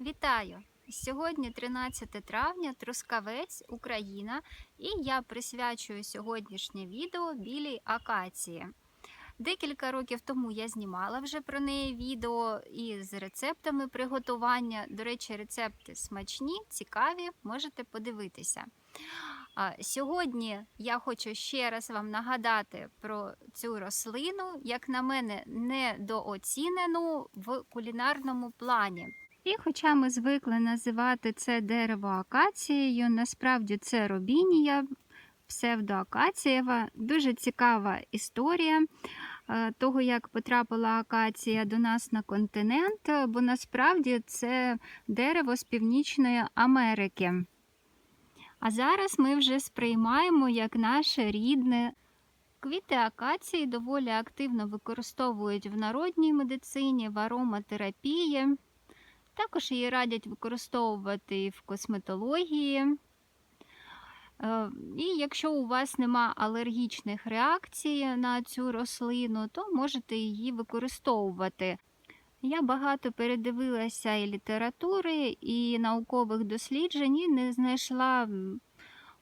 Вітаю! Сьогодні 13 травня, Трускавець, Україна, і я присвячую сьогоднішнє відео білій акації. Декілька років тому я знімала вже про неї відео із рецептами приготування. До речі, рецепти смачні, цікаві, можете подивитися. Сьогодні я хочу ще раз вам нагадати про цю рослину, як на мене, недооцінену в кулінарному плані. І хоча ми звикли називати це дерево акацією, насправді це робінія псевдоакацієва. Дуже цікава історія е, того, як потрапила акація до нас на континент, бо насправді це дерево з Північної Америки. А зараз ми вже сприймаємо як наше рідне. Квіти акації доволі активно використовують в народній медицині, в ароматерапії. Також її радять використовувати в косметології. Е, І якщо у вас нема алергічних реакцій на цю рослину, то можете її використовувати. Я багато передивилася і літератури, і наукових досліджень, і не знайшла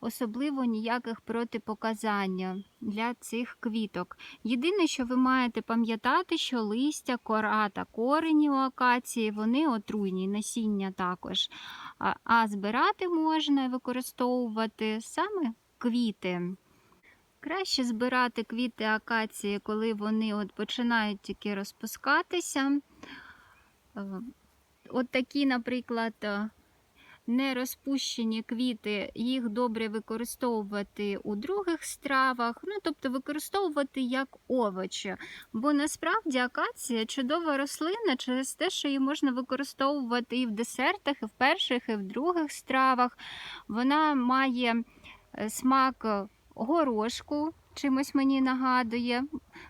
особливо ніяких протипоказань для цих квіток. Єдине, що ви маєте пам'ятати, що листя, кора та корені у акації вони отруйні, насіння також. А, збирати можна і використовувати саме квіти. Краще збирати квіти акації, коли вони от починають тільки розпускатися. Е, От такі, наприклад, нерозпущені квіти, їх добре використовувати у других стравах, ну тобто використовувати як овочі. Бо насправді акація чудова рослина через те, що її можна використовувати і в десертах, і в перших, і в других стравах. Вона має е, смак е, горошку. Чимось мені нагадує,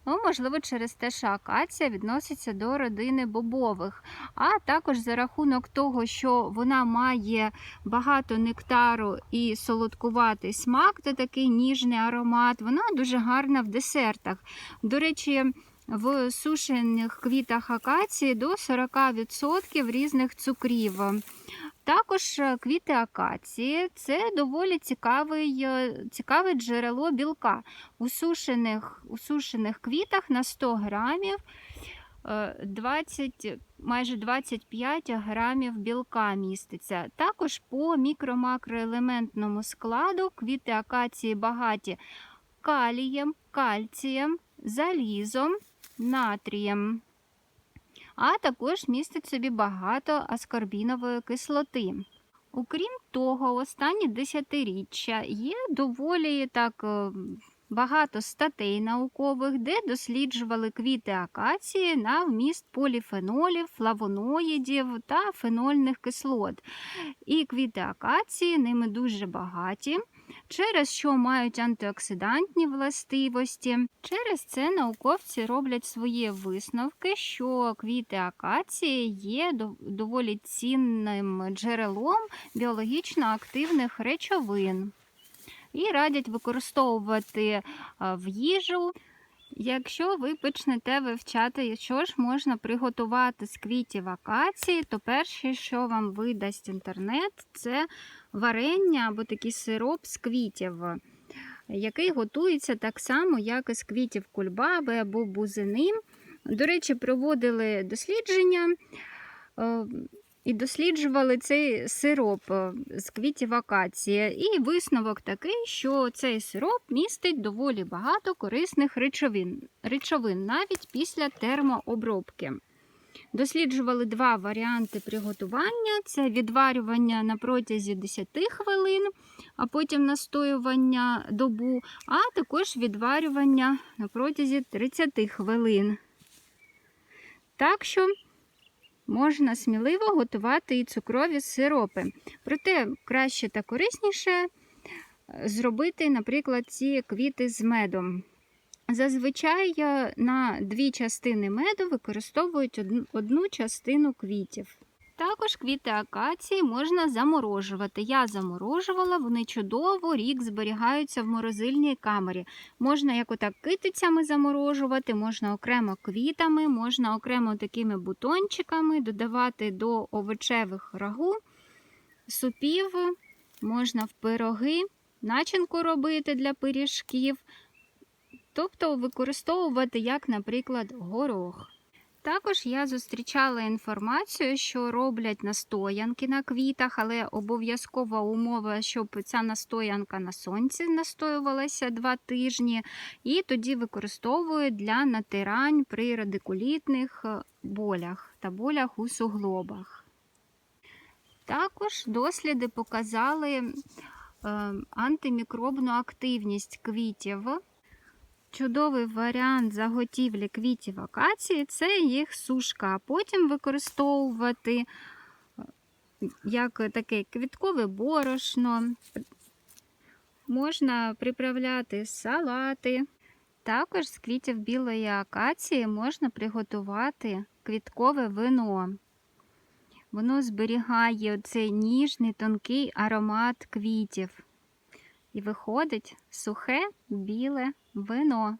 ну, можливо, через те, що акація відноситься до родини бобових, а також за рахунок того, що вона має багато нектару і солодкуватий смак, то такий ніжний аромат, вона дуже гарна в десертах. До речі, в сушених квітах акації до 40% різних цукрів. Також е, квіти акації це доволі цікавий, е, цікаве джерело білка. У сушених, у сушених квітах на 100 грамів е, 20, майже 25 грамів білка міститься. Також по мікро-макроелементному складу квіти акації багаті калієм, кальцієм, залізом, натрієм а також містить собі багато аскорбінової кислоти. Окрім того, останні десятиріччя є доволі так е, багато статей наукових, де досліджували квіти акації на вміст поліфенолів, флавоноїдів та фенольних кислот. І квіти акації ними дуже багаті через що мають антиоксидантні властивості. Через це науковці роблять свої висновки, що квіти акації є доволі цінним джерелом біологічно активних речовин. І радять використовувати в їжу. Якщо ви почнете вивчати, що ж можна приготувати з квітів акації, то перше, що вам видасть інтернет, це варення або такий сироп з квітів, який готується так само, як і з квітів кульбаби або бузини. До речі, проводили дослідження. І досліджували цей сироп з квітів акації. І висновок такий, що цей сироп містить доволі багато корисних речовин, речовин навіть після термообробки. Досліджували два варіанти приготування: це відварювання на протязі 10 хвилин, а потім настоювання добу, а також відварювання на протязі 30 хвилин. Так що можна сміливо готувати і цукрові сиропи. Проте краще та корисніше зробити, наприклад, ці квіти з медом. Зазвичай на дві частини меду використовують одну частину квітів. Також квіти акації можна заморожувати. Я заморожувала, вони чудово рік зберігаються в морозильній камері. Можна як отак китицями заморожувати, можна окремо квітами, можна окремо такими бутончиками додавати до овочевих рагу, супів, можна в пироги, начинку робити для пиріжків, тобто використовувати як, наприклад, горох. Також я зустрічала інформацію, що роблять настоянки на квітах, але обов'язкова умова, щоб ця настоянка на сонці настоювалася два тижні, і тоді використовують для натирань при радикулітних е, болях та болях у суглобах. Також досліди показали е, антимікробну активність квітів. Чудовий варіант заготівлі квітів акації це їх сушка, а потім використовувати е, як таке квіткове борошно. Можна приправляти салати. Також з квітів білої акації можна приготувати квіткове вино. Воно зберігає цей ніжний тонкий аромат квітів. І виходить сухе біле вино.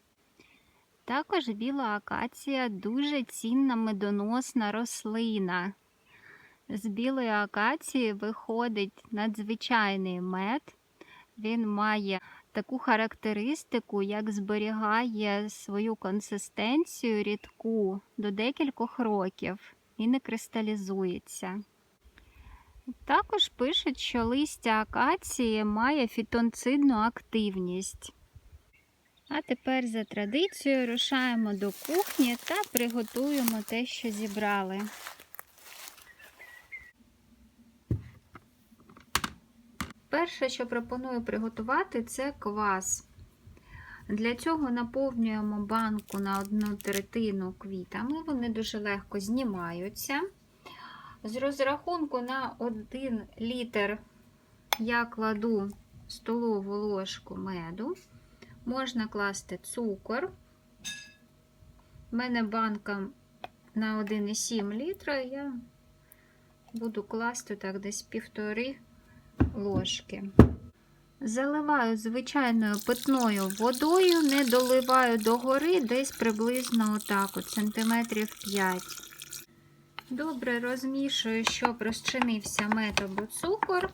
Також біла акація дуже цінна медоносна рослина. З білої акації виходить надзвичайний мед. Він має таку характеристику, як зберігає свою консистенцію рідку до декількох років і не кристалізується. Також пишуть, що листя акації має фітонцидну активність. А тепер за традицією рушаємо до кухні та приготуємо те, що зібрали. Перше, що пропоную приготувати, це квас. Для цього наповнюємо банку на одну третину квітами, вони дуже легко знімаються. З розрахунку на 1 літр я кладу столову ложку меду, можна класти цукор. У мене банка на 1,7 літра, я буду класти так десь півтори ложки. Заливаю звичайною питною водою, не доливаю догори, десь приблизно отак, от, сантиметрів 5. Добре розмішую, щоб розчинився мед цукор.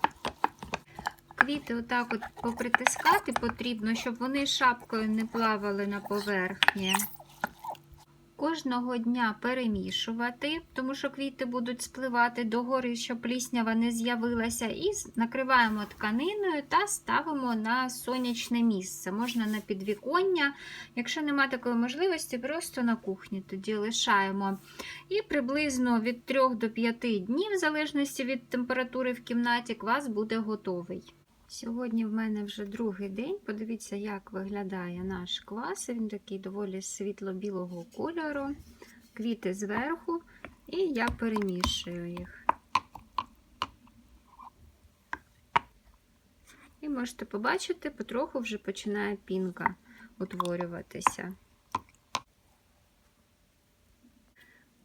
Квіти отак от попритискати потрібно, щоб вони шапкою не плавали на поверхні. Кожного дня перемішувати, тому що квіти будуть спливати догори, щоб пліснява не з'явилася. І накриваємо тканиною та ставимо на сонячне місце. Можна на підвіконня. Якщо немає такої можливості, просто на кухні тоді лишаємо. І приблизно від 3 до 5 днів, в залежності від температури в кімнаті, квас буде готовий. Сьогодні в мене вже другий день. Подивіться, як виглядає наш квас. Він такий доволі світло-білого кольору, квіти зверху, і я перемішую їх. І можете побачити, потроху вже починає пінка утворюватися.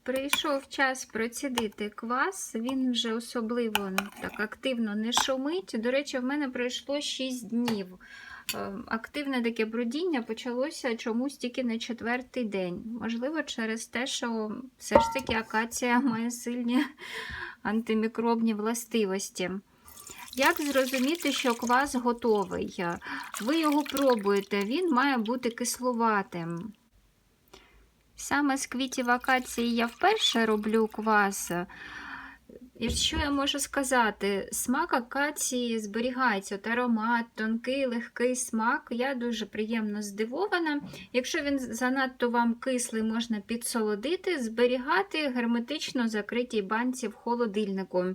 Прийшов час процідити квас, він вже особливо так активно не шумить. До речі, в мене пройшло 6 днів. Активне таке брудіння почалося чомусь тільки на четвертий день. Можливо, через те, що все ж таки акація має сильні антимікробні властивості. Як зрозуміти, що квас готовий? Ви його пробуєте, він має бути кисловатим. Саме з квітів акації я вперше роблю квас. І що я можу сказати? Смак акації зберігається, От аромат, тонкий, легкий смак. Я дуже приємно здивована. Якщо він занадто вам кислий, можна підсолодити, зберігати герметично закритій банці в холодильнику.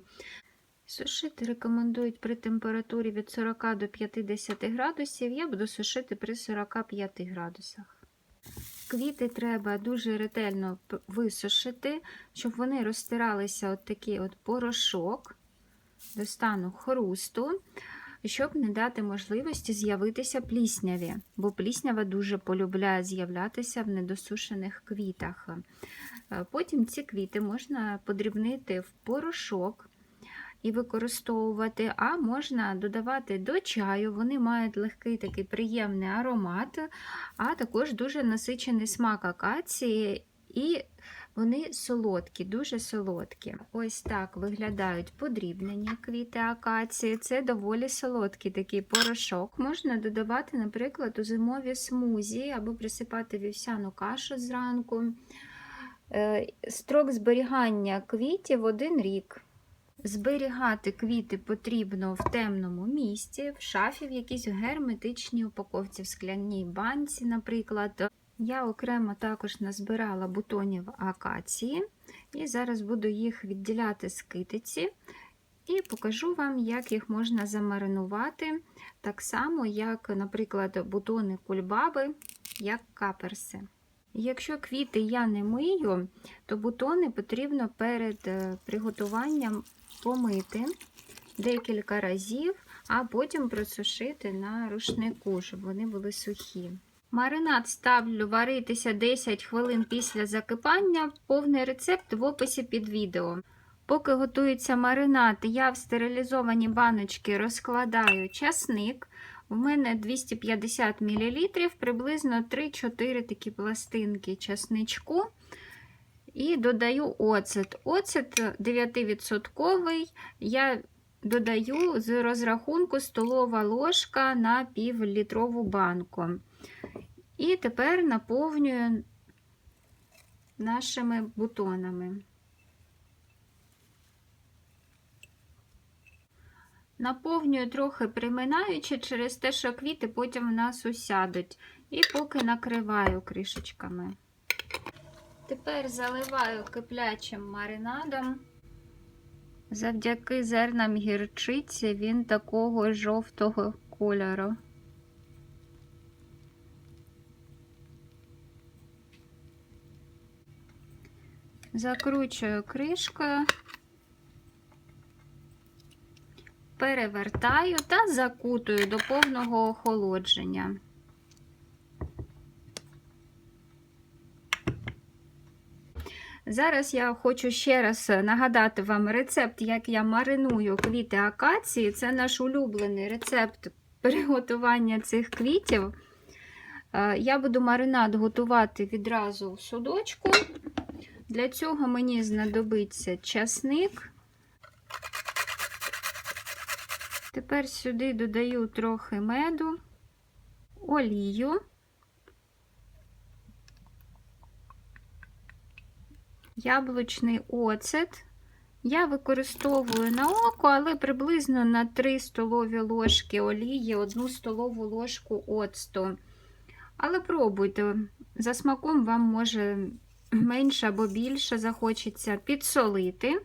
Сушити рекомендують при температурі від 40 до 50 градусів. Я буду сушити при 45 градусах. Квіти треба дуже ретельно висушити, щоб вони розтиралися от такий от порошок до стану хрусту. щоб не дати можливості з'явитися плісняві, бо пліснява дуже полюбляє з'являтися в недосушених квітах. Е, Потім ці квіти можна подрібнити в порошок і використовувати, а можна додавати до чаю. Вони мають легкий такий приємний аромат, а також дуже насичений смак акації. І вони солодкі, дуже солодкі. Ось так виглядають подрібнені квіти акації. Це доволі солодкий такий порошок. Можна додавати, наприклад, у зимові смузі або присипати вівсяну кашу зранку. Е, Строк зберігання квітів один рік. Зберігати квіти потрібно в темному місці, в шафі, в якійсь герметичній упаковці, в скляній банці, наприклад. Я окремо також назбирала бутонів акації, і зараз буду їх відділяти з китиці і покажу вам, як їх можна замаринувати, так само, як, наприклад, бутони кульбаби, як каперси. Якщо квіти я не мию, то бутони потрібно перед е, приготуванням помити декілька разів, а потім просушити на рушнику, щоб вони були сухі. Маринад ставлю варитися 10 хвилин після закипання. Повний рецепт в описі під відео. Поки готується маринад, я в стерилізовані баночки розкладаю часник. У мене 250 мл, приблизно 3-4 такі пластинки часничку. І додаю оцет. Оцет 9%. Я додаю з розрахунку столова ложка на півлітрову банку. І тепер наповнюю нашими бутонами. Наповнюю трохи приминаючи через те, що квіти потім в нас усядуть. І поки накриваю кришечками. Тепер заливаю киплячим маринадом. Завдяки зернам гірчиці він такого жовтого кольору. Закручую кришкою, перевертаю та закутую до повного охолодження. Зараз я хочу ще раз нагадати вам рецепт, як я мариную квіти акації. Це наш улюблений рецепт приготування цих квітів. Е, Я буду маринад готувати відразу в судочку. Для цього мені знадобиться часник. Тепер сюди додаю трохи меду, олію. Яблучний оцет. Я використовую на око, але приблизно на 3 столові ложки олії, 1 столову ложку оцту. Але пробуйте, за смаком вам може менше або більше захочеться підсолити.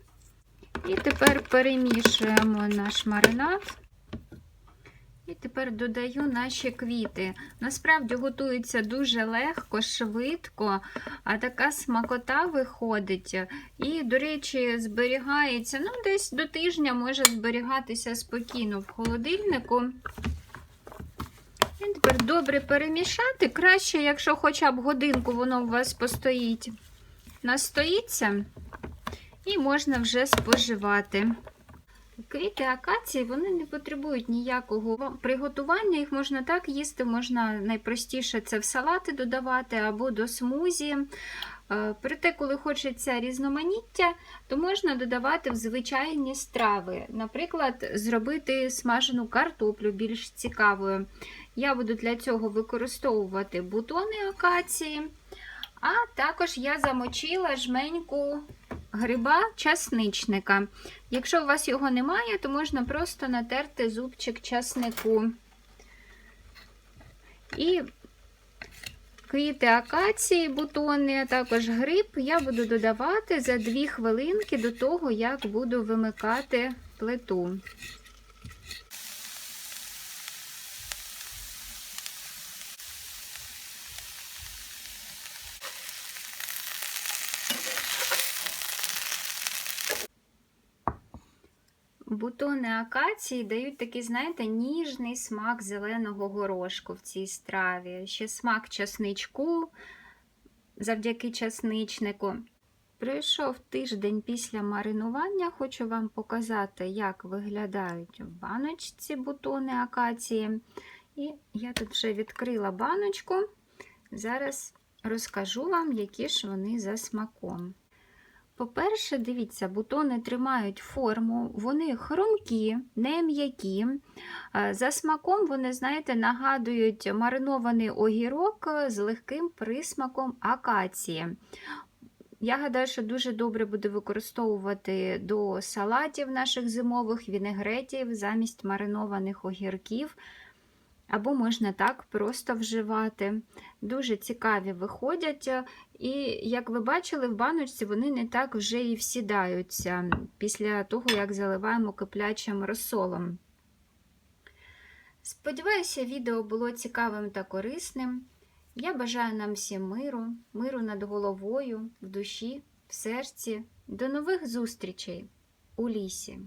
І тепер перемішуємо наш маринад. І тепер додаю наші квіти. Насправді готується дуже легко, швидко, а така смакота виходить. І, до речі, зберігається ну, десь до тижня може зберігатися спокійно в холодильнику. І тепер добре перемішати. Краще, якщо хоча б годинку воно у вас постоїть, настоїться, і можна вже споживати. Квіти акації вони не потребують ніякого приготування, їх можна так їсти, можна найпростіше це в салати додавати або до смузі. Е, Проте, коли хочеться різноманіття, то можна додавати в звичайні страви. Наприклад, зробити смажену картоплю більш цікавою. Я буду для цього використовувати бутони акації, а також я замочила жменьку гриба часничника. Якщо у вас його немає, то можна просто натерти зубчик часнику. І квіти акації, бутони, а також гриб я буду додавати за 2 хвилинки до того, як буду вимикати плиту. Бутони акації дають такий, знаєте, ніжний смак зеленого горошку в цій страві. Ще смак часничку завдяки часничнику. Прийшов тиждень після маринування. Хочу вам показати, як виглядають в баночці бутони акації. І я тут вже відкрила баночку. Зараз розкажу вам, які ж вони за смаком. По-перше, дивіться, бутони тримають форму, вони хрумкі, не м'які. За смаком вони, знаєте, нагадують маринований огірок з легким присмаком акації. Я гадаю, що дуже добре буде використовувати до салатів наших зимових вінегретів замість маринованих огірків. Або можна так просто вживати. Дуже цікаві виходять. І, як ви бачили, в баночці вони не так вже і всідаються після того, як заливаємо киплячим розсолом. Сподіваюся, відео було цікавим та корисним. Я бажаю нам всім миру, миру над головою, в душі, в серці. До нових зустрічей у лісі!